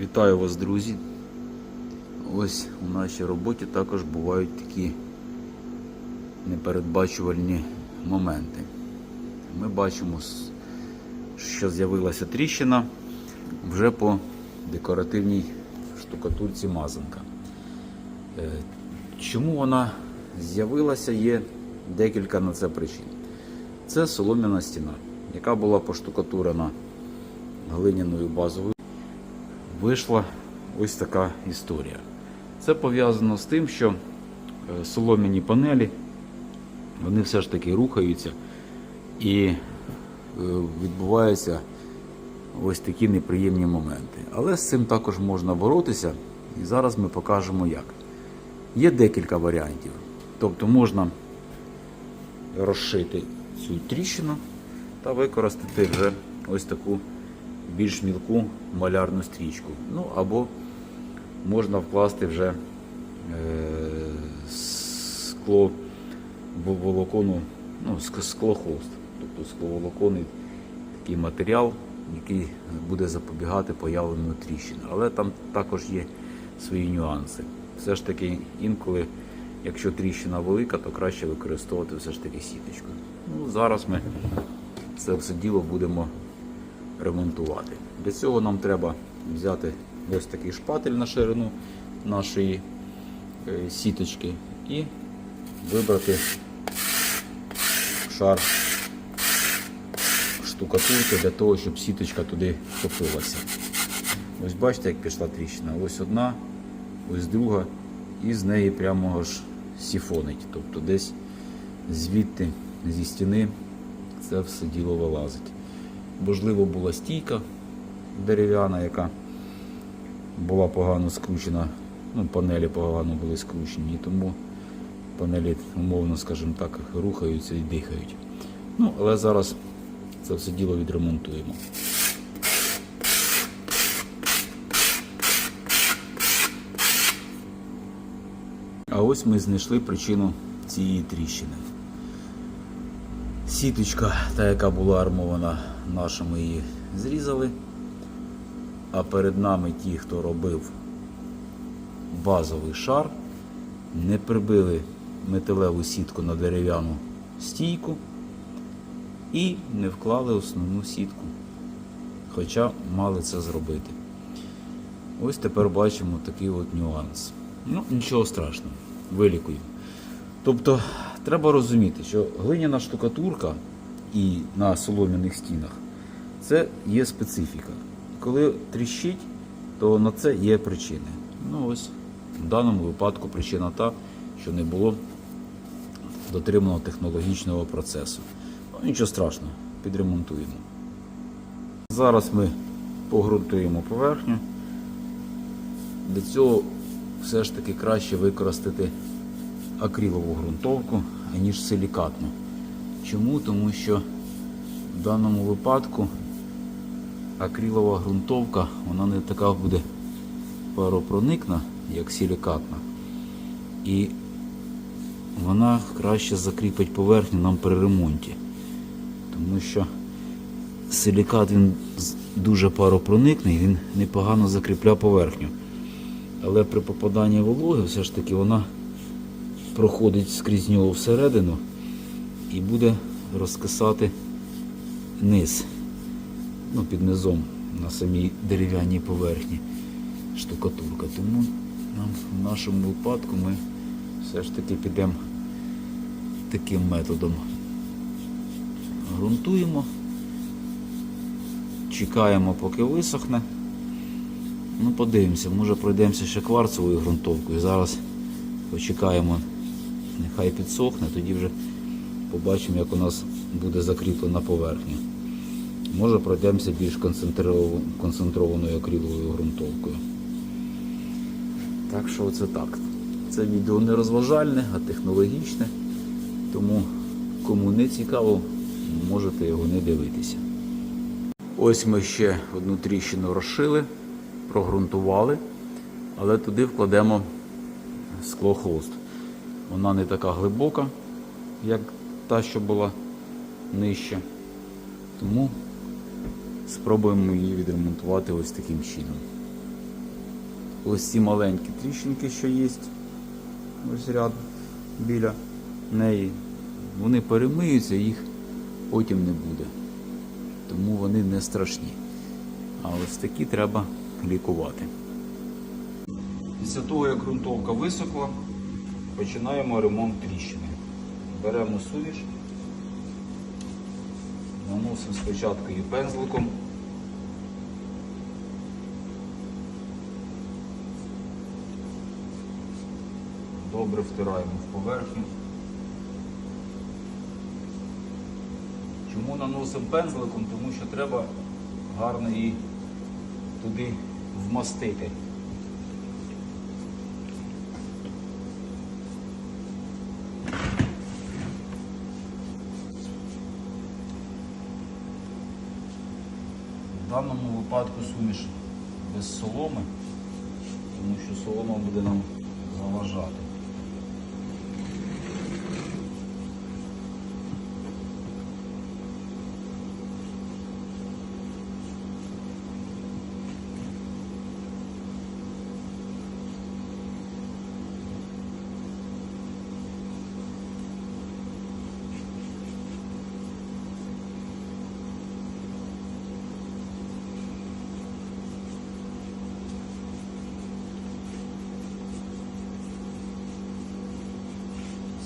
Вітаю вас, друзі. Ось у нашій роботі також бувають такі непередбачувальні моменти. Ми бачимо, що з'явилася тріщина вже по декоративній штукатурці мазанка. Е, Чому вона з'явилася, є декілька на це причин. Це солом'яна стіна, яка була поштукатурена глиняною базовою вийшла ось така історія. Це пов'язано з тим, що е, солом'яні панелі вони все ж таки рухаються і е, відбуваються ось такі неприємні моменти. Але з цим також можна боротися, і зараз ми покажемо як. Є декілька варіантів. Тобто можна розшити цю тріщину та використати вже ось таку більш мілку малярну стрічку. Ну або можна вкласти вже е, скло волокону, ну, ск- склохолст, тобто скловолоконний такий матеріал, який буде запобігати появленню тріщин. Але там також є свої нюанси. Все ж таки, інколи, якщо тріщина велика, то краще використовувати все ж таки сіточку. Ну, зараз ми це все діло будемо ремонтувати. Для цього нам треба взяти ось такий шпатель на ширину нашої е, сіточки і вибрати шар штукатурки для того, щоб сіточка туди втопилася. Ось бачите, як пішла тріщина. Ось одна, ось друга, і з неї прямо аж сіфонить. Тобто десь звідти зі стіни це все діло вилазить. Можливо, була стійка дерев'яна, яка була погано скручена. Ну, панелі погано були скручені, тому панелі, умовно, скажімо так, рухаються і дихають. Ну, але зараз це все діло відремонтуємо. А ось ми знайшли причину цієї тріщини. Сіточка, та яка була армована наша, ми її зрізали. А перед нами ті, хто робив базовий шар, не прибили металеву сітку на дерев'яну стійку і не вклали основну сітку. Хоча мали це зробити. Ось тепер бачимо такий от нюанс. Ну, нічого страшного, вилікуємо. Тобто треба розуміти, що глиняна штукатурка і на солом'яних стінах це є специфіка. Коли тріщить, то на це є причини. Ну ось в даному випадку причина та, що не було дотримано технологічного процесу. Ну, нічого страшного, підремонтуємо. Зараз ми погрунтуємо поверхню. Для цього все ж таки краще використати акрилову ґрунтовку, аніж силікатну. Чому? Тому що в даному випадку акрилова ґрунтовка вона не така буде паропроникна, як силікатна. І вона краще закріпить поверхню нам при ремонті. Тому що силікат він дуже паропроникний, він непогано закріпляє поверхню. Але при попаданні вологи все ж таки вона проходить скрізь нього всередину і буде розкисати низ, ну, під низом на самій дерев'яній поверхні штукатурка. Тому нам в нашому випадку ми все ж таки підемо таким методом. Грунтуємо, чекаємо, поки висохне. Ну, подивимося, може пройдемося ще кварцевою ґрунтовкою. Зараз почекаємо, нехай підсохне, тоді вже побачимо, як у нас буде закріплена поверхня. Може пройдемося більш концентрованою акриловою ґрунтовкою. Так що це так. Це відео не розважальне, а технологічне. Тому кому не цікаво, можете його не дивитися. Ось ми ще одну тріщину розшили, прогрунтували, але туди вкладемо склохолст. Вона не така глибока, як та, що була нижче. Тому спробуємо її відремонтувати ось таким чином. ось ці маленькі тріщинки, що є. Ось ряд біля неї. Вони перемиються, їх потім не буде. Тому вони не страшні. А ось такі треба лікувати. Після того, як ґрунтовка висохла, починаємо ремонт тріщини. Беремо суміш, наносимо спочатку її пензликом. Добре втираємо в поверхню. Чому наносимо пензликом? Тому що треба гарно її туди вмастити. В даному випадку суміш без соломи, тому що солома буде нам заважати.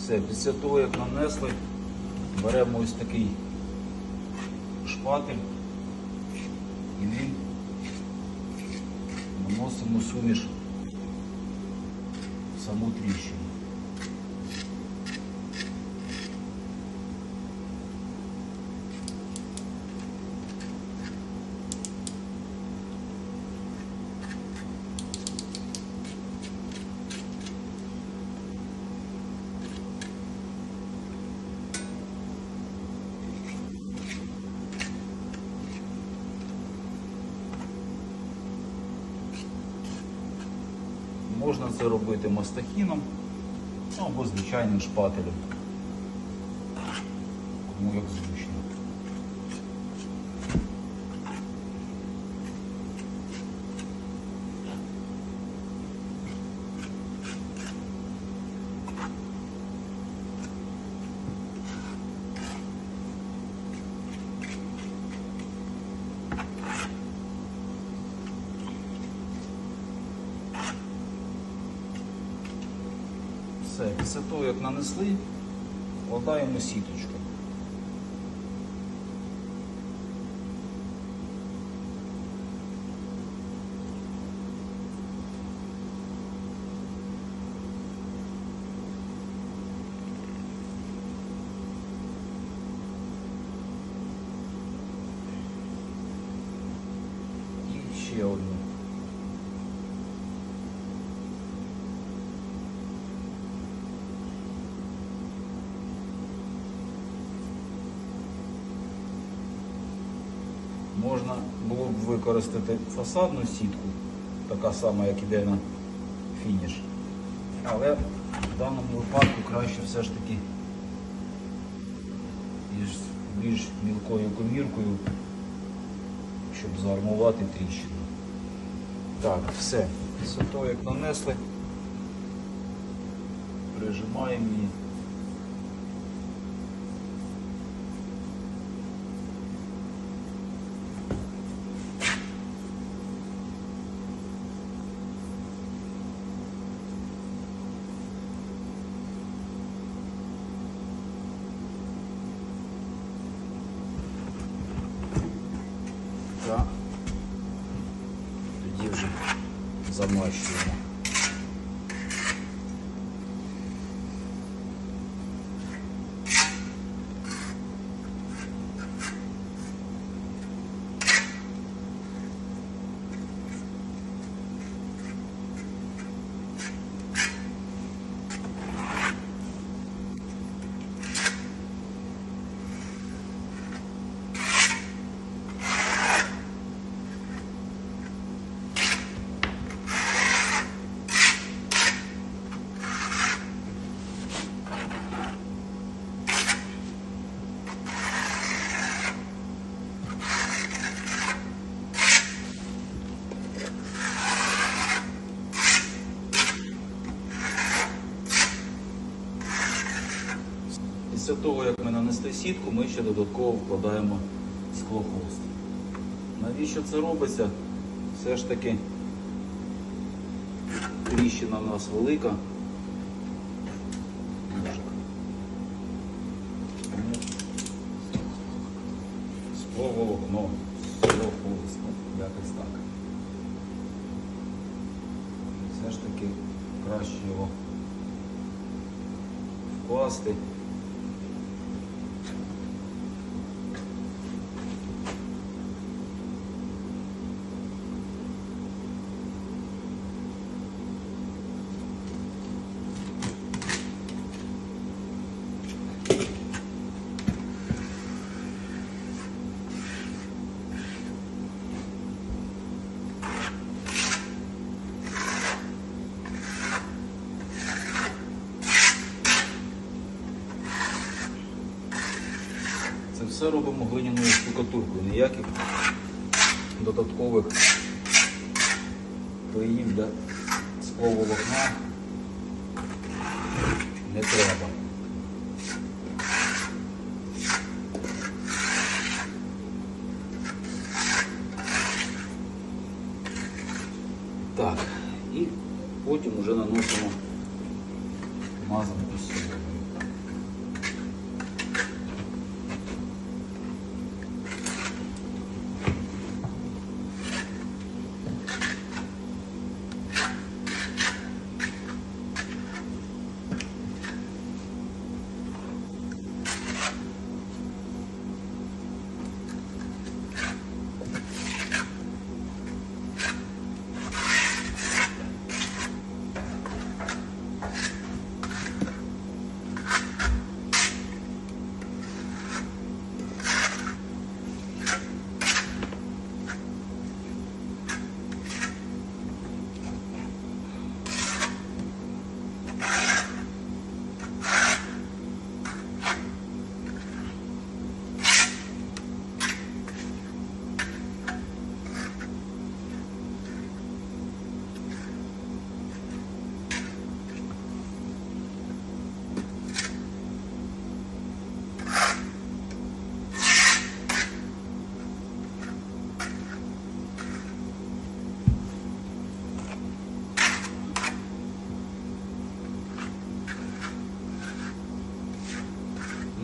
Все, після того, як нанесли, беремо ось такий шпатель і він наносимо суміш в саму тріщину. Можна це робити мастахіном ну, або звичайним шпателем. Кому як зручно. Все, після того, як нанесли, вкладаємо сіточку. І ще одну. Можна було б використати фасадну сітку, така сама, як іде на фініш. Але в даному випадку краще все ж таки із більш мілкою коміркою, щоб заармувати тріщину. Так, все. Того, як нанесли, прижимаємо її. Так. Тоді вже замащуємо. Після того, як ми нанесли сітку, ми ще додатково вкладаємо склохост. Навіщо це робиться? Все ж таки тріщина в нас велика. Скловолокно, склохост, якось так. Все ж таки краще його вкласти. Це все робимо глиняною штукатуркою. Ніяких додаткових клеїв для скловолокна не треба. Так, і потім вже наносимо мазанку соломою.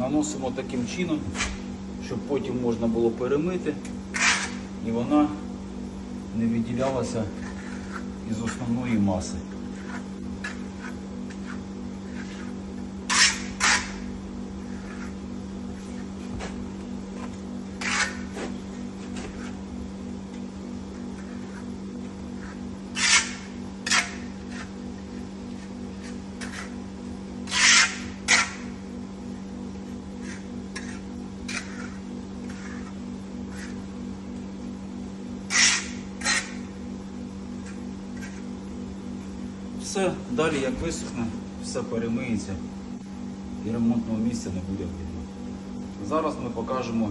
Наносимо таким чином, щоб потім можна було перемити і вона не відділялася із основної маси. Все, далі як висохне, все перемиється і ремонтного місця не буде видно. Зараз ми покажемо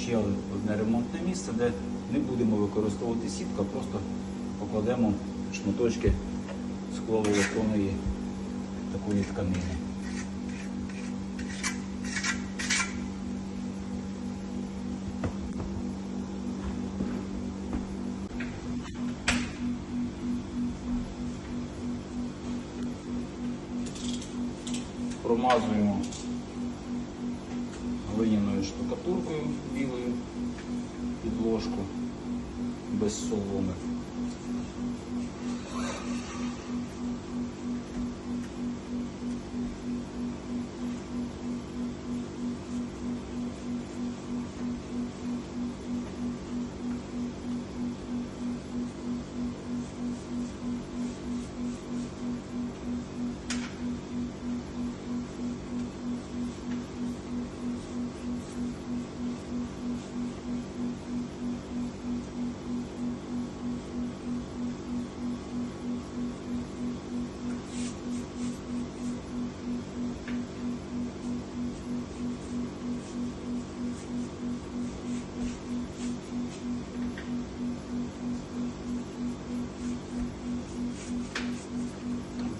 ще одне ремонтне місце, де не будемо використовувати сітку, а просто покладемо шматочки скловолоконої такої тканини. famosos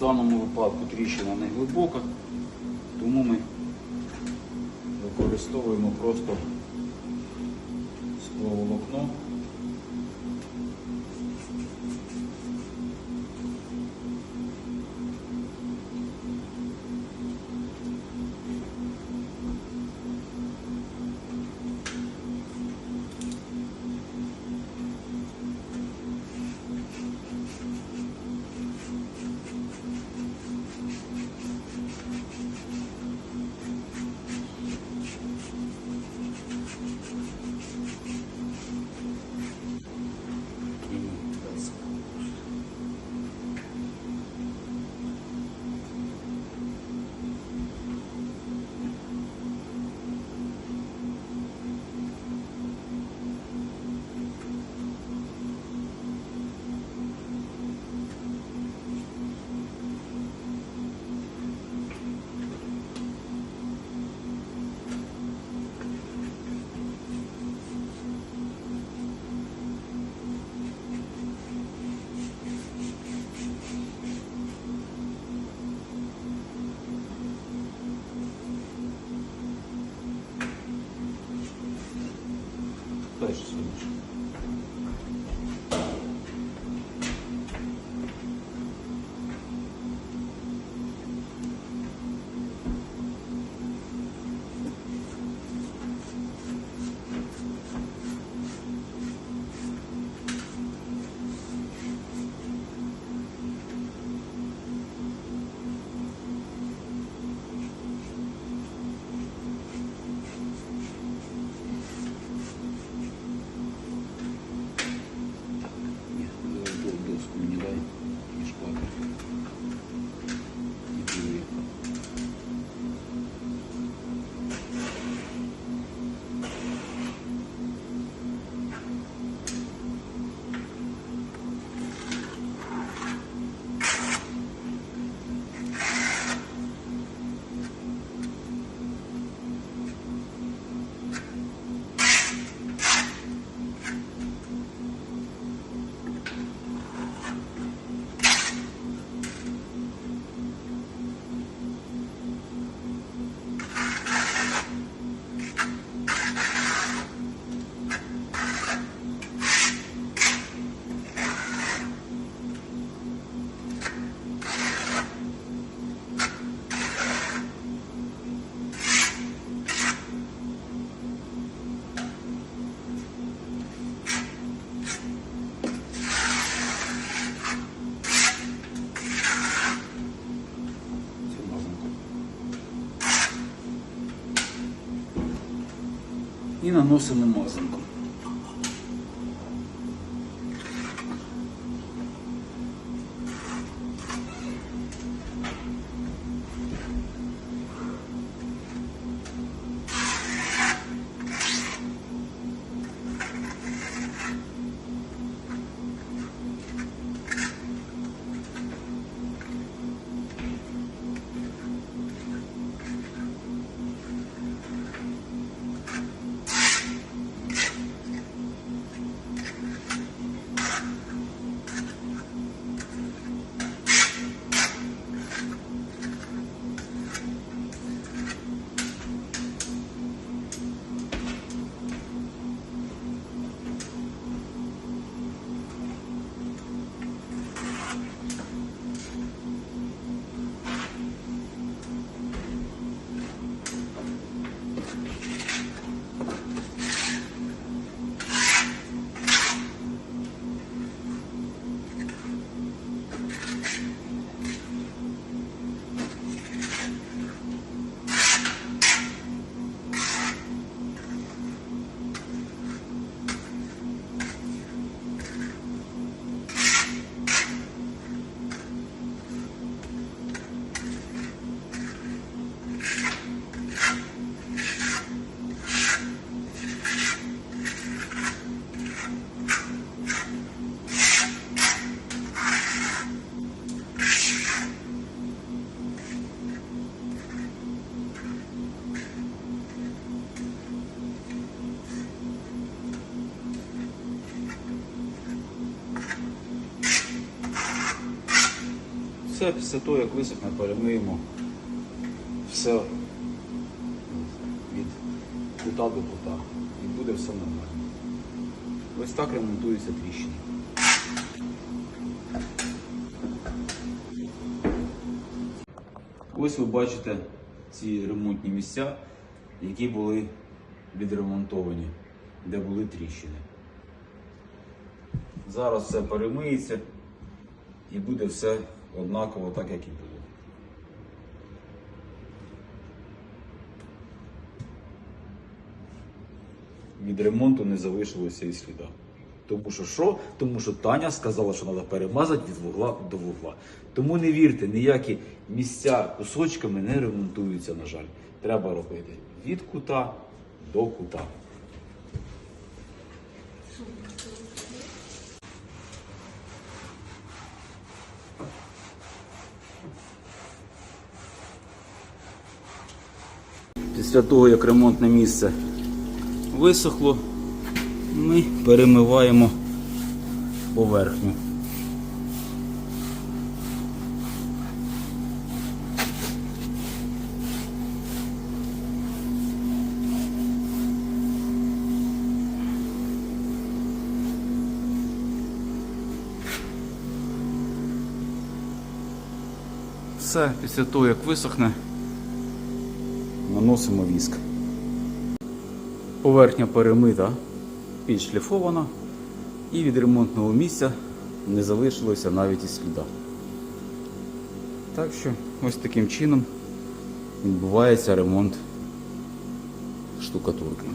даному випадку тріщина не глибока, тому ми використовуємо просто скловолокно. Jesus. І наносимо мазанку. Все після того, як висохне, перемиємо все від кута до кута. І буде все нормально. Ось так ремонтуються тріщини. Ось ви бачите ці ремонтні місця, які були відремонтовані, де були тріщини. Зараз все перемиється і буде все однаково так, як і було. Від ремонту не залишилося і сліда. Тому що що? Тому що Таня сказала, що треба перемазати від вугла до вугла. Тому не вірте, ніякі місця кусочками не ремонтуються, на жаль. Треба робити від кута до кута. Після того, як ремонтне місце висохло, ми перемиваємо поверхню. Все, після того, як висохне, наносимо віск. Поверхня перемита, підшліфована, і від ремонтного місця не залишилося навіть і сліда. Так що ось таким чином відбувається ремонт штукатурки.